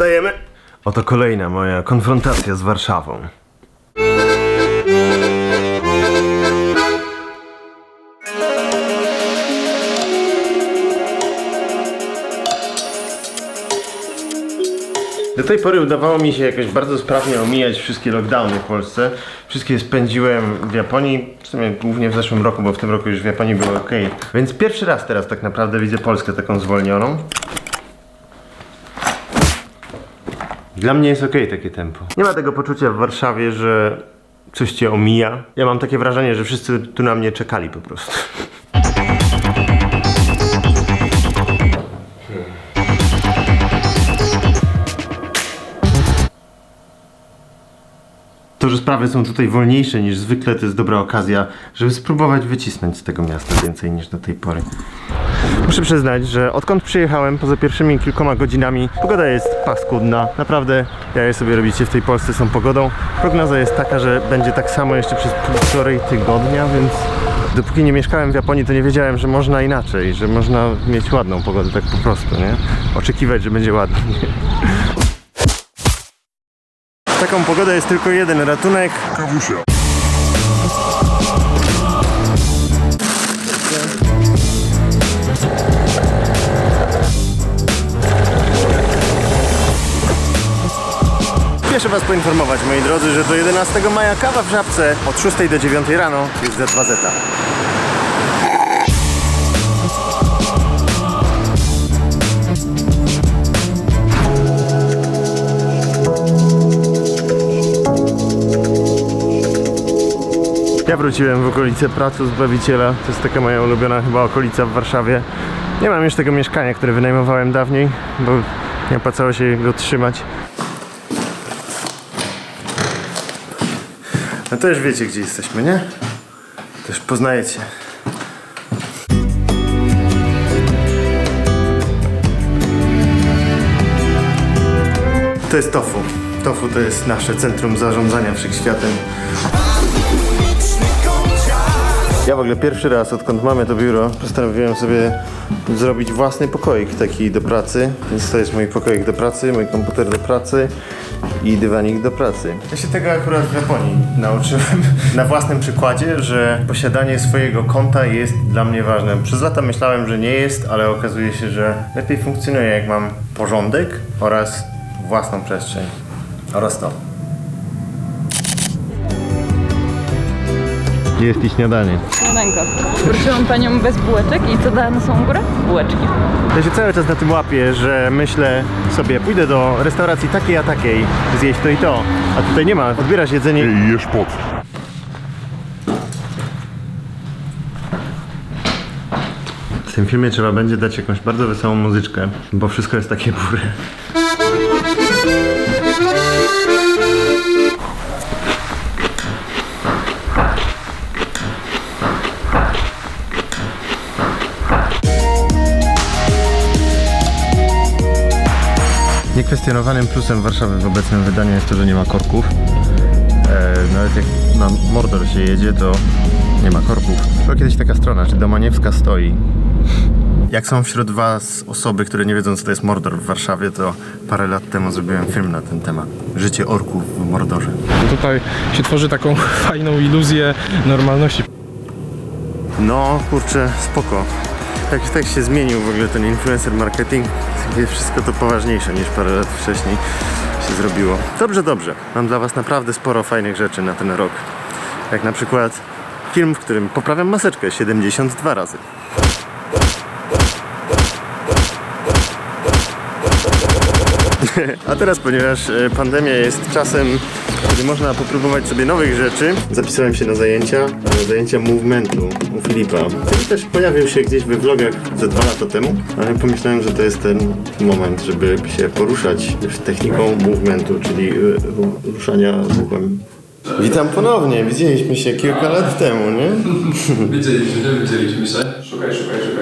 Wstajemy. Oto kolejna moja konfrontacja z Warszawą. Do tej pory udawało mi się jakoś bardzo sprawnie omijać wszystkie lockdowny w Polsce. Wszystkie spędziłem w Japonii, w sumie głównie w zeszłym roku, bo w tym roku już w Japonii było ok. Więc pierwszy raz teraz tak naprawdę widzę Polskę taką zwolnioną. Dla mnie jest ok takie tempo. Nie ma tego poczucia w Warszawie, że coś cię omija. Ja mam takie wrażenie, że wszyscy tu na mnie czekali po prostu. To, że sprawy są tutaj wolniejsze niż zwykle, to jest dobra okazja, żeby spróbować wycisnąć z tego miasta więcej niż do tej pory. Muszę przyznać, że odkąd przyjechałem, poza pierwszymi kilkoma godzinami, pogoda jest paskudna. Naprawdę, jaja sobie robicie w tej Polsce są pogodą. Prognoza jest taka, że będzie tak samo jeszcze przez półtorej tygodnia, więc dopóki nie mieszkałem w Japonii, to nie wiedziałem, że można inaczej, że można mieć ładną pogodę tak po prostu, nie? Oczekiwać, że będzie ładnie. Taką pogodę jest tylko jeden ratunek. Kawusia. Spieszę Was poinformować, moi drodzy, że do 11 maja kawa w Żabce od 6 do 9 rano jest za 2 zeta. Ja wróciłem w okolice pracy Zbawiciela. To jest taka moja ulubiona chyba okolica w Warszawie. Nie mam już tego mieszkania, które wynajmowałem dawniej, bo nie opłacało się go trzymać. No to już wiecie, gdzie jesteśmy, nie? Też poznajecie. To jest Tofu. Tofu to jest nasze centrum zarządzania wszechświatem. Ja w ogóle pierwszy raz, odkąd mamy to biuro, postanowiłem sobie zrobić własny pokoik taki do pracy. Więc to jest mój pokoik do pracy, mój komputer do pracy i dywanik do pracy. Ja się tego akurat w Japonii nauczyłem na własnym przykładzie, że posiadanie swojego konta jest dla mnie ważne. Przez lata myślałem, że nie jest, ale okazuje się, że lepiej funkcjonuje jak mam porządek oraz własną przestrzeń. Oraz to. Jest i śniadanie. Śniadanko. Prosiłam panią bez bułeczek i co dała na samą górę? Bułeczki. Ja się cały czas na tym łapię, że myślę sobie, pójdę do restauracji takiej a takiej, zjeść to i to, a tutaj nie ma, odbierasz jedzenie I jesz pot. W tym filmie trzeba będzie dać jakąś bardzo wesołą muzyczkę, bo wszystko jest takie bury. Niekwestionowanym plusem Warszawy w obecnym wydaniu jest to, że nie ma korków. E, nawet jak na Mordor się jedzie, to nie ma korków. Była kiedyś taka strona, czy Domaniewska stoi. Jak są wśród Was osoby, które nie wiedzą, co to jest Mordor w Warszawie, to parę lat temu zrobiłem film na ten temat. Życie orków w Mordorze. Tutaj się tworzy taką fajną iluzję normalności. No, kurczę, spoko. Tak, tak się zmienił w ogóle ten influencer marketing. Jest wszystko to poważniejsze niż parę lat wcześniej się zrobiło. Dobrze, dobrze. Mam dla Was naprawdę sporo fajnych rzeczy na ten rok. Jak na przykład film, w którym poprawiam maseczkę 72 razy. A teraz, ponieważ e, pandemia jest czasem, kiedy można popróbować sobie nowych rzeczy, zapisałem się na zajęcia, e, zajęcia movementu u Filipa. Który też pojawił się gdzieś we vlogach ze dwa lata temu, ale pomyślałem, że to jest ten moment, żeby się poruszać już techniką movementu, czyli e, ru- ruszania ruchem. Witam ponownie, widzieliśmy się kilka lat temu, nie? Widzieliśmy, nie widzieliśmy się. Szukaj, szukaj, szukaj.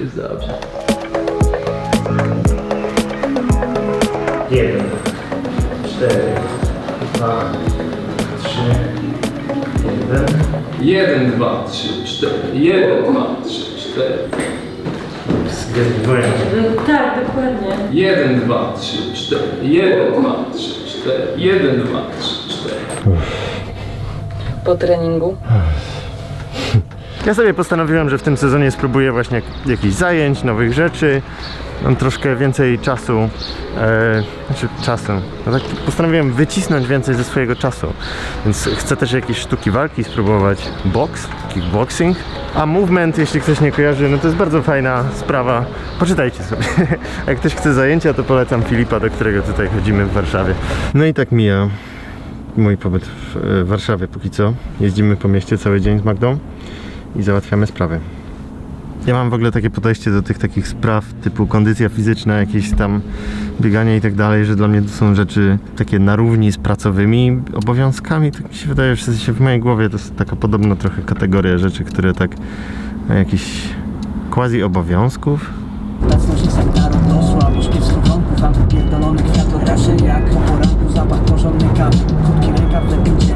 Jest dobrze. Jeden, cztery, dwa, trzy, jeden. Jeden, dwa, trzy, cztery. Jeden, dwa, trzy, cztery. Jeden, dwa, trzy, cztery. Jeden, dwa, trzy, cztery. Po treningu. Ja sobie postanowiłem, że w tym sezonie spróbuję właśnie jak- jakichś zajęć, nowych rzeczy. Mam troszkę więcej czasu, e, znaczy czasu. No tak postanowiłem wycisnąć więcej ze swojego czasu. Więc chcę też jakieś sztuki walki spróbować. Box, kickboxing. A movement, jeśli ktoś nie kojarzy, no to jest bardzo fajna sprawa. Poczytajcie sobie. Jak ktoś chce zajęcia, to polecam Filipa, do którego tutaj chodzimy w Warszawie. No i tak mija mój pobyt w e, Warszawie póki co. Jeździmy po mieście cały dzień z Magdą i załatwiamy sprawy. Ja mam w ogóle takie podejście do tych takich spraw typu kondycja fizyczna, jakieś tam bieganie i tak dalej, że dla mnie to są rzeczy takie na równi z pracowymi obowiązkami. Tak mi się wydaje, że w, sensie w mojej głowie to jest taka podobna trochę kategoria rzeczy, które tak jakichś quasi obowiązków. Obecność sektarów doszła, puszki w schowonku Wam wypierdolony kwiatorasze jak po poranku Zapach porządnej kawy, krótki rękaw w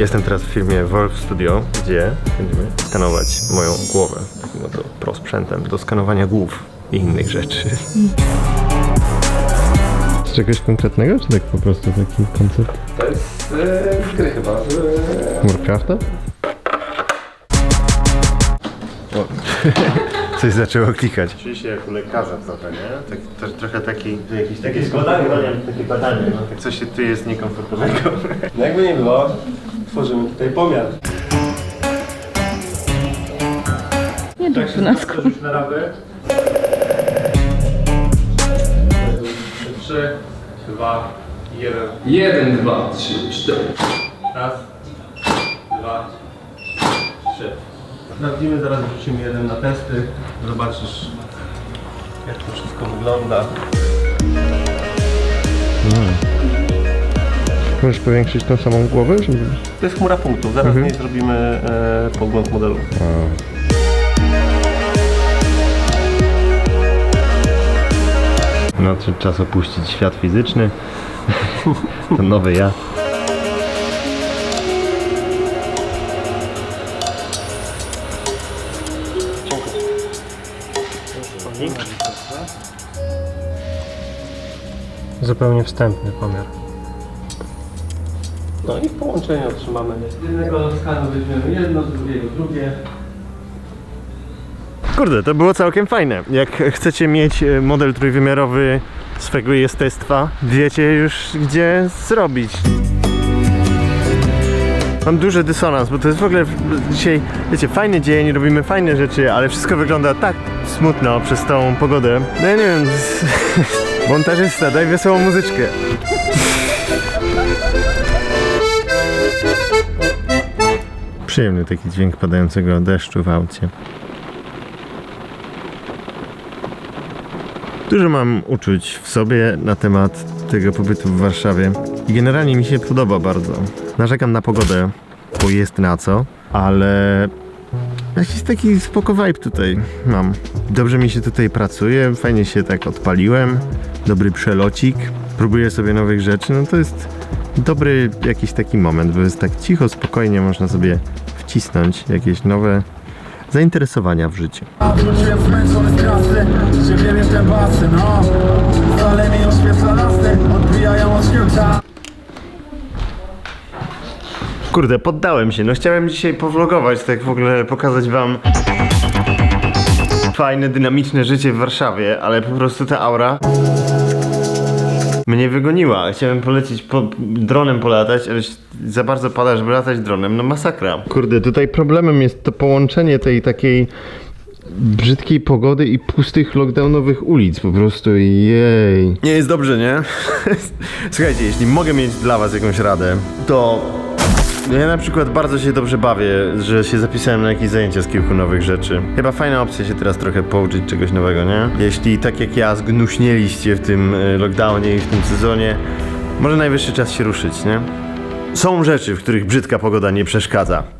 Jestem teraz w firmie Wolf Studio, gdzie będziemy skanować moją głowę takim oto prosprzętem do skanowania głów i innych rzeczy. Z czegoś konkretnego, czy tak po prostu taki koncept To jest e, gry chyba. E, Warcrafta? O. Coś zaczęło klikać. Czuję się jak u lekarza trochę, nie? Tak, to, trochę taki, jakieś takie badanie, takie badanie, no. Tak coś się tu jest niekomfortowego. No jakby nie było, tworzymy tutaj pomiar. Nie tak nas Przerzuć na radę. Trzy, dwa, jeden. jeden, dwa, trzy, cztery. Raz, dwa, trzy. Sprawdzimy, zaraz wrzucimy jeden na testy. Zobaczysz, jak to wszystko wygląda. Możesz powiększyć tą samą głowę, żeby... To jest chmura punktów. Zaraz z niej zrobimy e, podgląd modelu. Nadszedł No, czas opuścić świat fizyczny. to nowy ja. Zupełnie wstępny pomiar. No i w połączeniu otrzymamy. Z jednego skanu weźmiemy jedno, z drugiego drugie. Kurde, to było całkiem fajne. Jak chcecie mieć e, model trójwymiarowy swego jestestwa, wiecie już gdzie zrobić. Mam duży dysonans, bo to jest w ogóle dzisiaj, wiecie, fajny dzień, robimy fajne rzeczy, ale wszystko wygląda tak smutno przez tą pogodę. No ja nie wiem, montażysta, daj wesołą muzyczkę. Przyjemny taki dźwięk padającego deszczu w aucie. Dużo mam uczuć w sobie na temat tego pobytu w Warszawie i generalnie mi się podoba bardzo. Narzekam na pogodę, bo jest na co, ale jakiś taki spoko vibe tutaj mam. Dobrze mi się tutaj pracuje, fajnie się tak odpaliłem, dobry przelocik, próbuję sobie nowych rzeczy, no to jest dobry jakiś taki moment, bo jest tak cicho, spokojnie, można sobie wcisnąć jakieś nowe zainteresowania w życiu. Wróciłem zmęczony z trasy Żywię mnie te basy, no Ale mi oświetla lasy Odbijają od święta Kurde, poddałem się. No chciałem dzisiaj powlogować, tak w ogóle pokazać wam fajne, dynamiczne życie w Warszawie, ale po prostu ta aura mnie wygoniła. Chciałem polecieć po, dronem polatać, ale za bardzo pada, żeby latać dronem, no masakra. Kurde, tutaj problemem jest to połączenie tej takiej brzydkiej pogody i pustych lockdownowych ulic, po prostu jej. Nie jest dobrze, nie? Słuchajcie, jeśli mogę mieć dla was jakąś radę, to ja na przykład bardzo się dobrze bawię, że się zapisałem na jakieś zajęcia z kilku nowych rzeczy. Chyba fajna opcja się teraz trochę pouczyć czegoś nowego, nie? Jeśli tak jak ja zgnuśnieliście w tym y, lockdownie i w tym sezonie, może najwyższy czas się ruszyć, nie? Są rzeczy, w których brzydka pogoda nie przeszkadza.